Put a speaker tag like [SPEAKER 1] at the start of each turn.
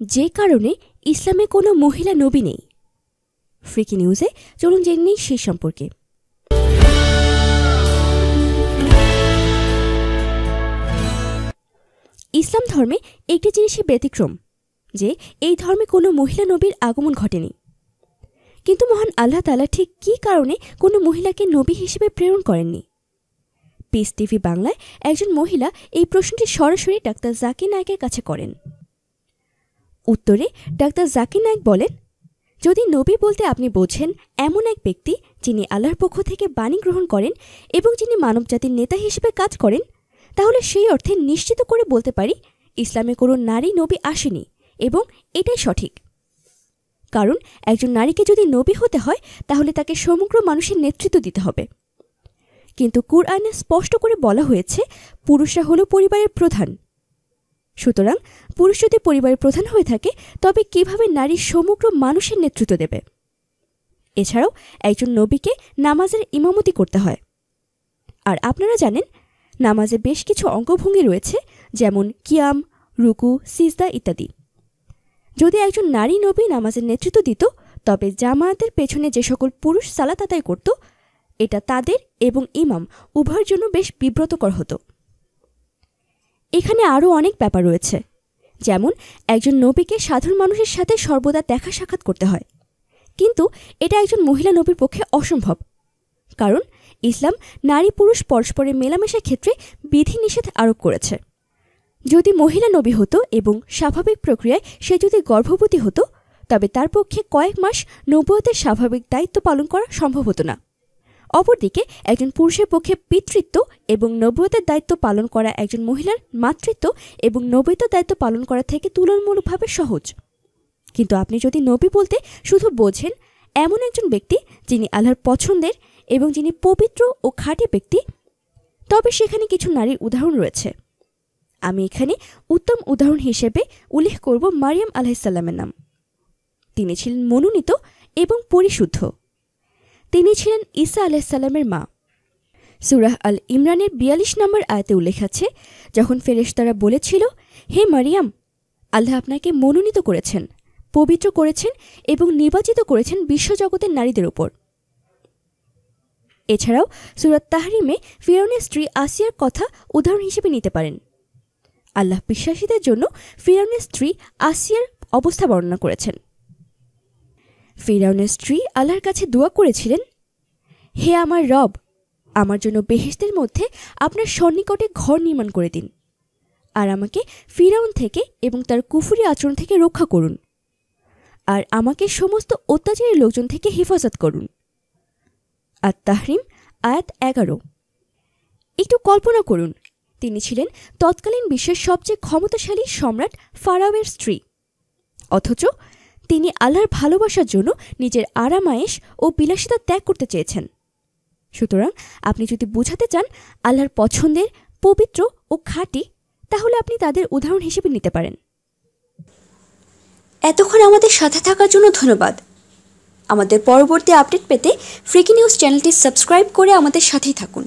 [SPEAKER 1] যে কারণে ইসলামে কোনো মহিলা নবী নেই। ফ্রিকি নিউজে চলুন জেনে নিই সেই সম্পর্কে। ইসলাম ধর্মে একটি জিনিসই ব্যতিক্রম, যে এই ধর্মে কোনো মহিলা নবীর আগমন ঘটেনি। কিন্তু মহান আল্লাহ তালা ঠিক কী কারণে কোনো মহিলাকে নবী হিসেবে প্রেরণ করেননি? পিস টিভি বাংলায় একজন মহিলা এই প্রশ্নটি সরাসরি ডাক্তার জাকির নায়কের কাছে করেন। উত্তরে ডাক্তার জাকির নায়ক বলেন, যদি নবী বলতে আপনি বোঝেন, এমন এক ব্যক্তি যিনি আল্লাহর পক্ষ থেকে বাণী গ্রহণ করেন এবং যিনি মানবজাতির নেতা হিসেবে কাজ করেন, তাহলে সেই অর্থে নিশ্চিত করে বলতে পারি ইসলামে কোনো নারী নবী আসেনি এবং এটাই সঠিক। কারণ একজন নারীকে যদি নবী হতে হয়, তাহলে তাকে সমগ্র মানুষের নেতৃত্ব দিতে হবে। কিন্তু কুরআনে স্পষ্ট করে বলা হয়েছে, পুরুষরা হল পরিবারের প্রধান। সুতরাং পুরুষ যদি পরিবারের প্রধান হয়ে থাকে, তবে কীভাবে নারী সমগ্র মানুষের নেতৃত্ব দেবে? এছাড়াও একজন নবীকে নামাজের ইমামতি করতে হয়। আর আপনারা জানেন, নামাজে বেশ কিছু অঙ্গভঙ্গি রয়েছে, যেমন কিয়াম, রুকু, সিজদা ইত্যাদি। যদি একজন নারী নবী নামাজের নেতৃত্ব দিত, তবে জামায়াতের পেছনে যে সকল পুরুষ সালাত আদায় করত, এটা তাদের এবং ইমাম উভয়ের জন্য বেশ বিব্রতকর হতো। এখানে আরও অনেক ব্যাপার রয়েছে। যেমন, একজন নবীকে সাধারণ মানুষের সাথে সর্বদা দেখা সাক্ষাৎ করতে হয়। কিন্তু এটা একজন মহিলা নবীর পক্ষে অসম্ভব। কারণ, ইসলাম নারী পুরুষ পরস্পরের মেলামেশার ক্ষেত্রে বিধিনিষেধ আরোপ করেছে। যদি মহিলা নবী হতো এবং স্বাভাবিক প্রক্রিয়ায় সে যদি গর্ভবতী হতো, তবে তার পক্ষে কয়েক মাস নবুয়তের স্বাভাবিক দায়িত্ব পালন করা সম্ভব হতো না। অপরদিকে, একজন পুরুষের পক্ষে পিতৃত্ব এবং নবুয়তের দায়িত্ব পালন করা একজন মহিলার মাতৃত্ব এবং নবীত দায়িত্ব পালন করা থেকে তুলনামূলকভাবে সহজ। কিন্তু আপনি যদি নবী বলতে শুধু বোঝেন, এমন একজন ব্যক্তি যিনি আল্লাহর পছন্দের এবং যিনি পবিত্র ও খাঁটি ব্যক্তি, তবে সেখানে কিছু নারীর উদাহরণ রয়েছে। আমি এখানে উত্তম উদাহরণ হিসেবে উল্লেখ করব মারিয়াম আলাহিসাল্লামের নাম। তিনি ছিলেন মনোনীত এবং পরিশুদ্ধ। তিনি ছিলেন ঈসা আলাহিসাল্লামের মা। সুরাহ আল ইমরানের বিয়াল্লিশ নম্বর আয়তে উল্লেখ আছে, যখন ফেরেশতারা বলেছিল, হে মারিয়াম, আল্লাহ আপনাকে মনোনীত করেছেন, পবিত্র করেছেন এবং নির্বাচিত করেছেন বিশ্বজগতের নারীদের উপর। এছাড়াও সুরাত তাহরিমে ফিরনের স্ত্রী আসিয়ার কথা উদাহরণ হিসেবে নিতে পারেন। আল্লাহ বিশ্বাসীদের জন্য ফিরাউনের স্ত্রী আসিয়ার অবস্থা বর্ণনা করেছেন। ফিরাউনের স্ত্রী আল্লাহর কাছে দোয়া করেছিলেন, হে আমার রব, আমার জন্য বেহেস্তের মধ্যে আপনার সন্নিকটে ঘর নির্মাণ করে দিন আর আমাকে ফিরাউন থেকে এবং তার কুফুরি আচরণ থেকে রক্ষা করুন আর আমাকে সমস্ত অত্যাচারী লোকজন থেকে হেফাজত করুন। আর তাহরিম, আয়াত এগারো। একটু কল্পনা করুন, তিনি ছিলেন তৎকালীন বিশ্বের সবচেয়ে ক্ষমতাশালী সম্রাট ফারাওয়ের স্ত্রী, অথচ তিনি আল্লাহর ভালোবাসার জন্য নিজের আরামায়েশ ও বিলাসিতা ত্যাগ করতে চেয়েছেন। সুতরাং আপনি যদি বোঝাতে চান আল্লাহর পছন্দের, পবিত্র ও খাঁটি, তাহলে আপনি তাদের উদাহরণ হিসেবে নিতে পারেন।
[SPEAKER 2] এতক্ষণ আমাদের সাথে থাকার জন্য ধন্যবাদ। আমাদের পরবর্তী আপডেট পেতে ফ্রিকি নিউজ চ্যানেলটি সাবস্ক্রাইব করে আমাদের সাথেই থাকুন।